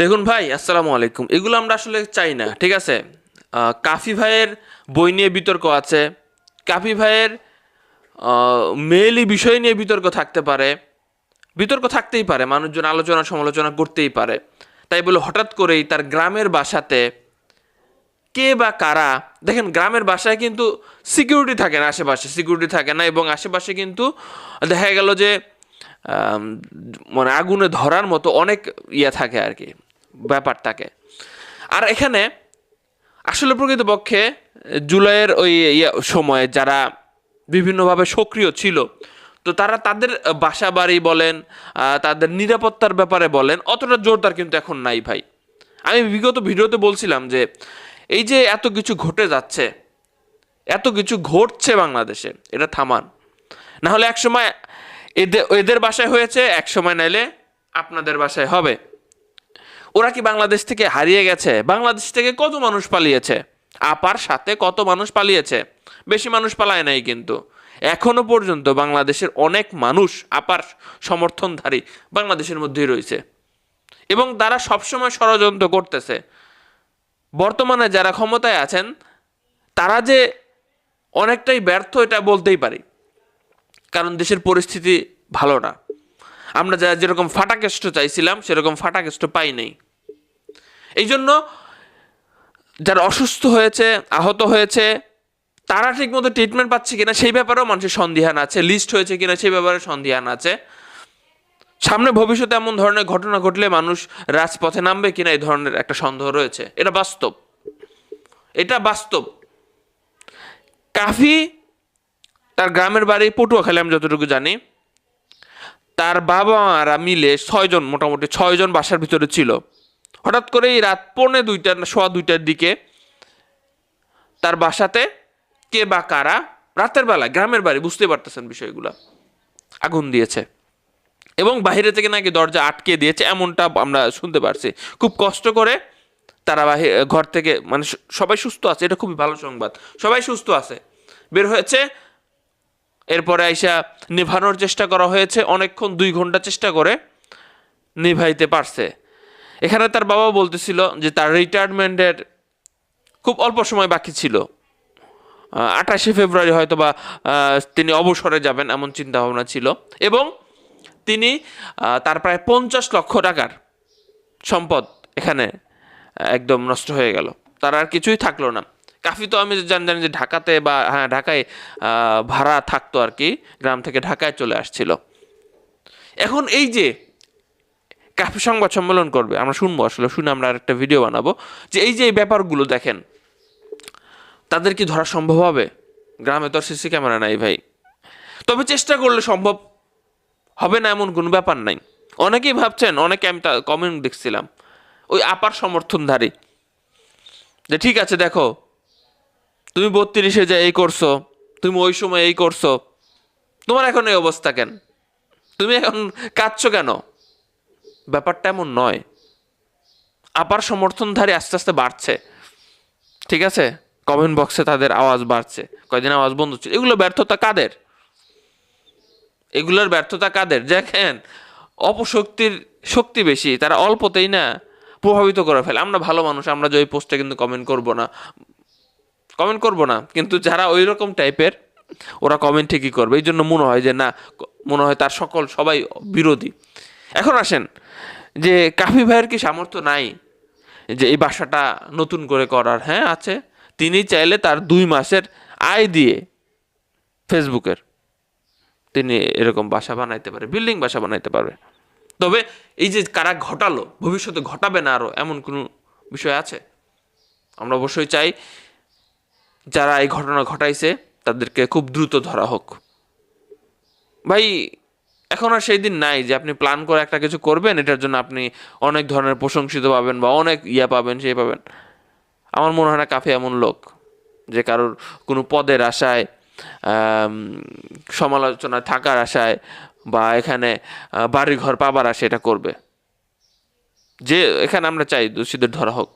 দেখুন ভাই, আসসালামু আলাইকুম। এগুলো আমরা আসলে চাই না, ঠিক আছে? কাফি ভাইয়ের বই নিয়ে বিতর্ক আছে। কাফি ভাইয়ের মেইলি বিষয় নিয়ে বিতর্ক থাকতে পারে। বিতর্ক থাকতেই পারে, মানুষজন আলোচনা সমালোচনা করতেই পারে। তাই বলে হঠাৎ করেই তার গ্রামের বাসাতে কে বা কারা, দেখেন গ্রামের বাসায় কিন্তু সিকিউরিটি থাকে না আশেপাশে সিকিউরিটি থাকে না এবং আশেপাশে কিন্তু দেখা গেল যে মানে আগুনে ধরার মতো অনেক ইয়ে থাকে আর কি। ব্যাপার থাকে আর এখানে আসলে প্রকৃতপক্ষে জুলাইয়ের ওই ইয়ে সময়ে যারা বিভিন্নভাবে সক্রিয় ছিল, তো তারা তাদের বাসা বাড়ি বলেন তাদের নিরাপত্তার ব্যাপারে বলেন, অতটা জোরদার কিন্তু এখন নাই ভাই। আমি বিগত ভিডিওতে বলছিলাম যে, এই যে এত কিছু ঘটে যাচ্ছে, এত কিছু ঘটছে বাংলাদেশে, এটা থামান। না হলে এক সময় এদের এদের বাসায় হয়েছে এক সময় নাইলে আপনাদের বাসায় হবে। ওরা কি বাংলাদেশ থেকে হারিয়ে গেছে? বাংলাদেশ থেকে কত মানুষ পালিয়েছে? আপার সাথে কত মানুষ পালিয়েছে? বেশি মানুষ পালায় নাই কিন্তু। এখনও পর্যন্ত বাংলাদেশের অনেক মানুষ আপার সমর্থনধারী বাংলাদেশের মধ্যেই রয়েছে। এবং তারা সবসময় ষড়যন্ত্র করতেছে। বর্তমানে যারা ক্ষমতায় আছেন, তারা যে অনেকটাই ব্যর্থ, এটা বলতেই পারি। কারণ দেশের পরিস্থিতি ভালো না। আমরা যা যেরকম ফাটাকেষ্ট চাইছিলাম, সেরকম ফাটাকেষ্ট পাই নাই। এই জন্য যারা অসুস্থ হয়েছে, আহত হয়েছে, তারা ঠিকমতো ট্রিটমেন্ট পাচ্ছে কিনা সেই ব্যাপারেও মানুষের সন্দিহান আছে লিস্ট হয়েছে কিনা সেই ব্যাপারে সন্দিহান আছে। সামনে ভবিষ্যতে এমন ধরনের ঘটনা ঘটলে মানুষ রাজপথে নামবে কিনা এই ধরনের একটা সন্দেহ রয়েছে। এটা বাস্তব। এটা বাস্তব। কাফি তার গ্রামের বাড়ি পটুয়াখালী, আমি যতটুকু জানি, তার বাবা মারা মিলে ছয়জন, মোটামুটি ছয়জন বাসার ভিতরে ছিল। হঠাৎ করে এই রাত পৌনে দুইটার না সোয়া দুইটার দিকে তার বাসাতে কে বা কারা, রাতের বেলা গ্রামের বাড়ি, বুঝতে পারতেছেন বিষয়গুলো, আগুন দিয়েছে। এবং বাইরে থেকে নাকি দরজা আটকে দিয়েছে, এমনটা আমরা শুনতে পারছি। খুব কষ্ট করে তারা বাহি- ঘর থেকে মানে সবাই সুস্থ আছে, এটা খুবই ভালো সংবাদ। সবাই সুস্থ আছে। বের হয়েছে, এরপরে আইসা নেভানোর চেষ্টা করা হয়েছে, অনেকক্ষণ দুই ঘণ্টা চেষ্টা করে নিভাইতে পারছে। এখানে তার বাবা বলতেছিল যে তার রিটায়ারমেন্টের খুব অল্প সময় বাকি ছিল। আঠাশে ফেব্রুয়ারি হয়তো বা তিনি অবসরে যাবেন এমন চিন্তা ভাবনা ছিল। এবং তিনি তার প্রায় পঞ্চাশ লক্ষ টাকার সম্পদ এখানে একদম নষ্ট হয়ে গেল। তার আর কিছুই থাকল না। কাফি তো আমি জানি জানি যে ঢাকাতে বা হ্যাঁ ঢাকায় ভাড়া থাকতো আর কি, গ্রাম থেকে ঢাকায় চলে আসছিল। এখন এই যে সংবাদ সম্মেলন করবে। আমরা শুনব আসলে, শুনে আমরা একটা ভিডিও বানাবো। যে এই যে এই ব্যাপারগুলো দেখেন, তাদের কি ধরা সম্ভব হবে? গ্রামে তো সিসি ক্যামেরা নাই ভাই। তবে চেষ্টা করলে সম্ভব হবে না এমন কোনো ব্যাপার নাই। অনেকেই ভাবছেন, অনেকে আমি কমেন্ট দেখছিলাম, ওই আপার সমর্থনধারী। যে ঠিক আছে, দেখো, তুমি বত্রিশে যে এই করছ, তুমি ওই সময় এই করছ, তোমার এখন এই অবস্থা কেন? তুমি এখন কাঁদছো কেন? ব্যাপারটা এমন নয়। আপার সমর্থনধারী আস্তে আস্তে বাড়ছে। ঠিক আছে? কমেন্ট বক্সে তাদের আওয়াজ বাড়ছে। কয়দিন আওয়াজ বন্ধ ছিল? এগুলো ব্যর্থতা কাদের? এগুলোর ব্যর্থতা কাদের? দেখেন, অপশক্তির শক্তি বেশি, তারা অল্পতেই না প্রভাবিত করে ফেলে। আমরা ভালো মানুষ, আমরা যে ওই পোস্টে কিন্তু কমেন্ট করব না। কমেন্ট করব না, কিন্তু যারা ওই রকম টাইপের ওরা কমেন্ট ঠিকই করবে। এই জন্য মনে হয় যে না, মনে হয় তার সকল, সবাই বিরোধী। এখন আসেন, যে কাফি ভাইয়ের কি সামর্থ্য নাই যে এই বাসাটা নতুন করে করার? হ্যাঁ আছে। তিনি চাইলে তার দুই মাসের আয় দিয়ে ফেসবুকের তিনি এরকম বাসা বানাইতে পারে, বিল্ডিং বাসা বানাইতে পারবে। তবে এই যে কারা ঘটালো, ভবিষ্যতে ঘটাবে না আরও এমন কোনো বিষয় আছে? আমরা অবশ্যই চাই যারা এই ঘটনা ঘটাইছে তাদেরকে খুব দ্রুত ধরা হোক। ভাই এখন আর সেই দিন নাই যে আপনি প্ল্যান করে একটা কিছু করবেন এটার জন্য আপনি অনেক ধরনের প্রশংসিত পাবেন বা অনেক ইয়া পাবেন সেই পাবেন। আমার মনে হয় না কাফে এমন লোক যে কারোর কোনো পদের আশায় আম, সমালোচনায় থাকার আশায় বা এখানে বাড়িঘর পাবার আশায় এটা করবে। যে এখানে আমরা চাই দোষীদের ধরা হোক।